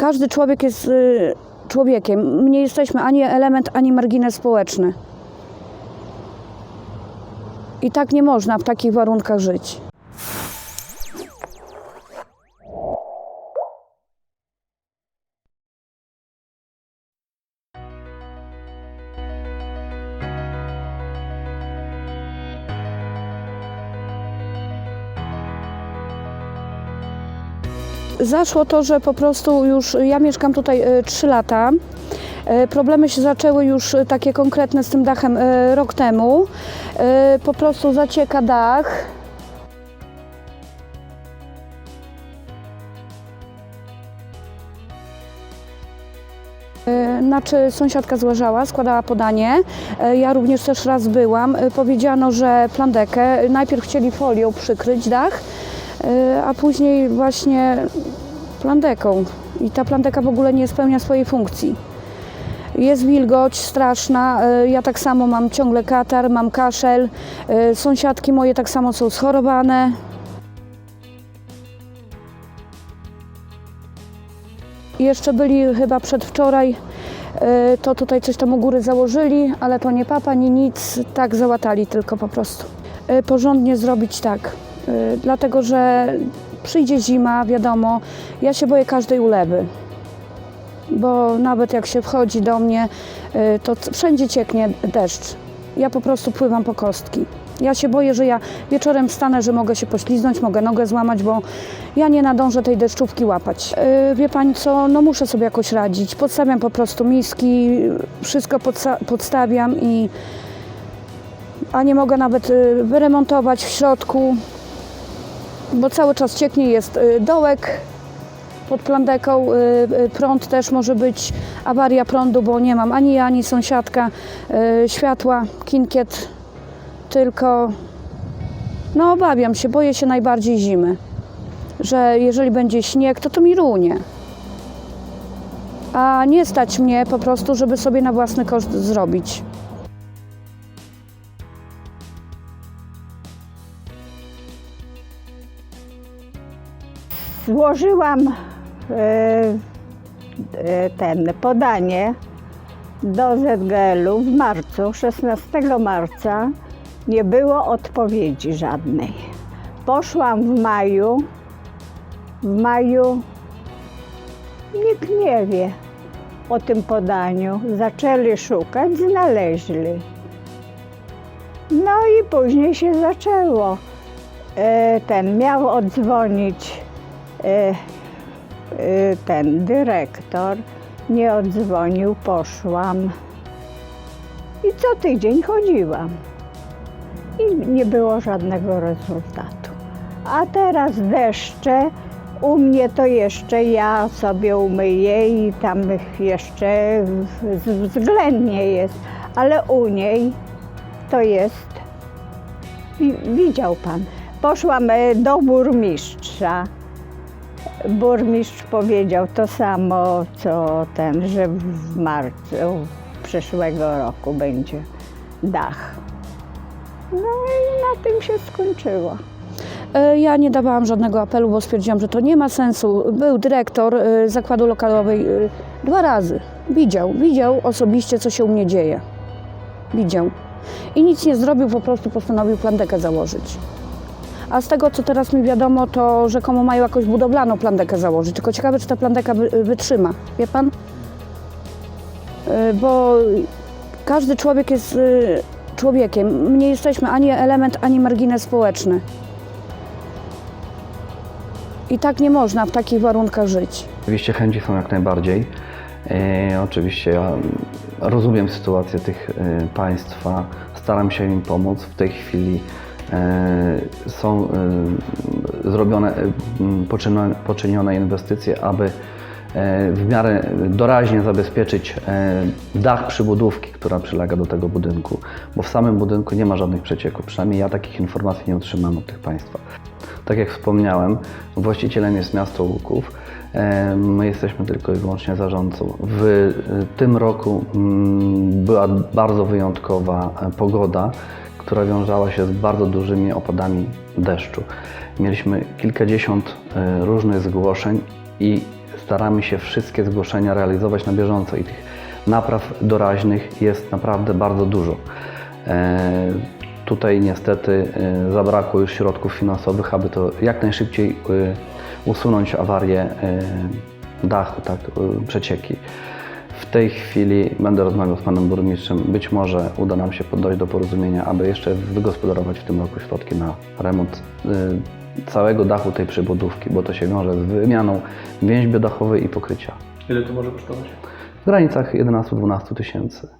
Każdy człowiek jest y, człowiekiem. Nie jesteśmy ani element, ani margines społeczny. I tak nie można w takich warunkach żyć. Zaszło to, że po prostu już ja mieszkam tutaj 3 lata. E, Problemy się zaczęły już e, takie konkretne z tym dachem e, rok temu. E, Po prostu zacieka dach. E, Znaczy sąsiadka zleżała, składała podanie. E, Ja również też raz byłam. E, Powiedziano, że plandekę. Najpierw chcieli folią przykryć dach, e, a później właśnie plandeką. I ta plandeka w ogóle nie spełnia swojej funkcji. Jest wilgoć straszna. e, Ja tak samo mam ciągle katar, mam kaszel. e, Sąsiadki moje tak samo są schorowane. Jeszcze byli chyba przedwczoraj, to tutaj coś tam u góry założyli, ale to nie papa, nie nic, tak załatali tylko po prostu. Porządnie zrobić tak, dlatego że przyjdzie zima, wiadomo, ja się boję każdej ulewy, bo nawet jak się wchodzi do mnie, e, to wszędzie cieknie deszcz. Ja po prostu pływam po kostki. Ja się boję, że ja wieczorem wstanę, że mogę się pośliznąć, mogę nogę złamać, bo ja nie nadążę tej deszczówki łapać. Yy, wie pani co, no muszę sobie jakoś radzić. Podstawiam po prostu miski, wszystko podsta- podstawiam i a nie mogę nawet yy, wyremontować w środku, bo cały czas cieknie, jest yy, dołek pod plandeką, yy, yy, prąd też może być, awaria prądu, bo nie mam ani ja, ani sąsiadka światła, kinkiet, tylko no obawiam się, boję się najbardziej zimy że jeżeli będzie śnieg, to to mi runie. A nie stać mnie po prostu, żeby sobie na własny koszt zrobić. Złożyłam e, e, ten podanie do ZGL-u w marcu, 16 marca. Nie było odpowiedzi żadnej. Poszłam w maju. W maju nikt nie wie o tym podaniu. Zaczęli szukać, znaleźli. No i później się zaczęło. E, Ten miał odzwonić ten dyrektor. Nie odzwonił, poszłam. I co tydzień chodziłam. I nie było żadnego rezultatu. A teraz deszcze. U mnie to jeszcze ja sobie umyję i tam jeszcze względnie jest, ale u niej to jest. Wi- Widział pan. Poszłam e, do burmistrza. Burmistrz powiedział to samo, co ten, że w marcu przyszłego roku będzie dach. No i na tym się skończyło. E, Ja nie dawałam żadnego apelu, bo stwierdziłam, że to nie ma sensu. Był dyrektor e, zakładu lokalowej e, dwa razy. Widział, widział osobiście, co się u mnie dzieje. Widział. I nic nie zrobił, po prostu postanowił plandekę założyć. A z tego, co teraz mi wiadomo, to rzekomo mają jakąś budowlaną plandekę założyć. Tylko ciekawe, czy ta plandeka wy- wytrzyma. Wie pan? E, Bo każdy człowiek jest e, człowiekiem. Nie jesteśmy ani element, ani margines społeczny. I tak nie można w takich warunkach żyć. Oczywiście chęci są jak najbardziej. E, oczywiście ja rozumiem sytuację tych e, państwa, staram się im pomóc. W tej chwili są e, zrobione, e, poczynione, inwestycje, aby e, w miarę doraźnie zabezpieczyć e, dach przybudówki, która przylega do tego budynku, bo w samym budynku nie ma żadnych przecieków. Przynajmniej ja takich informacji nie otrzymałem od tych państwa. Tak jak wspomniałem, właścicielem jest miasto Łuków. E, My jesteśmy tylko i wyłącznie zarządcą. W e, tym roku była bardzo wyjątkowa e, pogoda, która wiązała się z bardzo dużymi opadami deszczu. Mieliśmy kilkadziesiąt e, różnych zgłoszeń i staramy się wszystkie zgłoszenia realizować na bieżąco i tych napraw doraźnych jest naprawdę bardzo dużo. E, Tutaj niestety e, zabrakło już środków finansowych, aby to jak najszybciej usunąć awarię dachu, tak, przecieki. W tej chwili będę rozmawiał z panem burmistrzem. Być może uda nam się dojść do porozumienia, aby jeszcze wygospodarować w tym roku środki na remont y, całego dachu tej przybudówki, bo to się wiąże z wymianą więźby dachowej i pokrycia. Ile to może kosztować? W granicach 11-12 tysięcy.